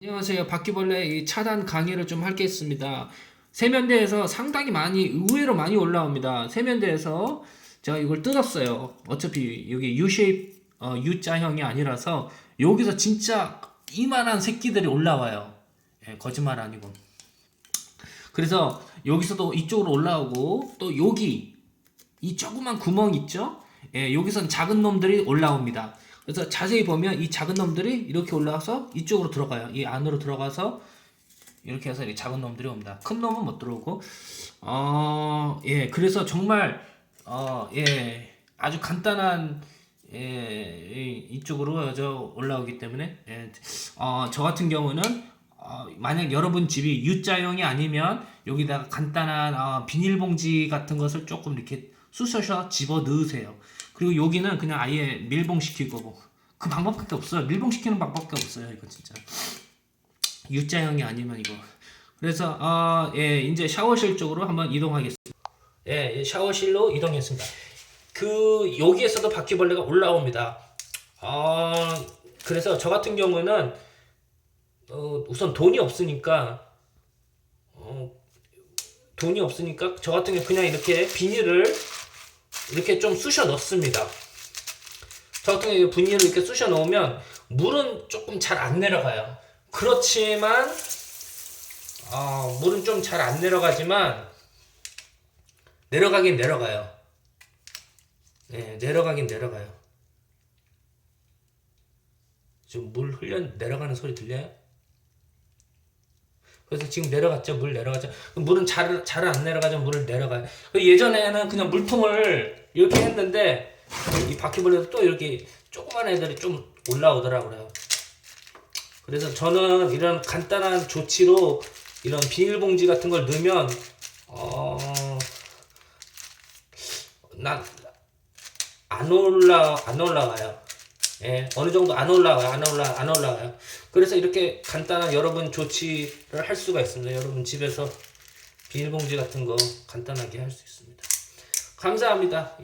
안녕하세요. 바퀴벌레 이 차단 강의를 좀 하겠습니다. 세면대에서 상당히 많이 의외로 많이 올라옵니다. 세면대에서 제가 이걸 뜯었어요. 어차피 여기 U 쉐입 어, U자형이 아니라서 여기서 진짜 이만한 새끼들이 올라와요. 예, 거짓말 아니고. 그래서 여기서도 이쪽으로 올라오고 또 여기 이 조그만 구멍 있죠? 예, 여기선 작은 놈들이 올라옵니다. 그래서 자세히 보면 이 작은 놈들이 이렇게 올라와서 이쪽으로 들어가요. 이 안으로 들어가서 이렇게 해서 이 작은 놈들이 옵니다. 큰 놈은 못 들어오고, 어, 예, 그래서 정말, 어, 예, 아주 간단한, 예, 이- 이쪽으로 저 올라오기 때문에, 예, 어, 저 같은 경우는, 어, 만약 여러분 집이 U자형이 아니면 여기다가 간단한 어, 비닐봉지 같은 것을 조금 이렇게 쑤셔서 집어 넣으세요. 그리고 여기는 그냥 아예 밀봉시킬 거고 그 방법밖에 없어요. 밀봉시키는 방법밖에 없어요. 이거 진짜 U자형이 아니면 이거. 그래서 어, 예, 이제 샤워실 쪽으로 한번 이동하겠습니다. 예, 샤워실로 이동했습니다. 그 여기에서도 바퀴벌레가 올라옵니다. 어, 그래서 저 같은 경우는 어, 우선 돈이 없으니까 어, 돈이 없으니까 저 같은 경우 그냥 이렇게 비닐을 이렇게 좀 쑤셔 넣습니다. 경우 비닐을 이렇게 쑤셔 넣으면 물은 조금 잘 안 내려가요. 그렇지만 어, 물은 좀 잘 안 내려가지만 내려가긴 내려가요. 네, 내려가긴 내려가요. 지금 물 흘려 내려가는 소리 들려요? 그래서 지금 내려갔죠. 물 내려가죠. 물은 잘, 잘 안 내려가죠. 물을 내려가요. 그 예전에는 그냥 물통을 이렇게 했는데 이 바퀴벌레도 또 이렇게 조그만 애들이 좀 올라오더라고요. 그래서 저는 이런 간단한 조치로 이런 비닐봉지 같은 걸 넣으면 어, 난 안 올라 안 올라가요. 예, 어느 정도 안 올라가요. 안 올라 안 올라가요. 그래서 이렇게 간단한 여러분 조치를 할 수가 있습니다. 여러분 집에서 비닐봉지 같은 거 간단하게 할 수 있습니다. 감사합니다.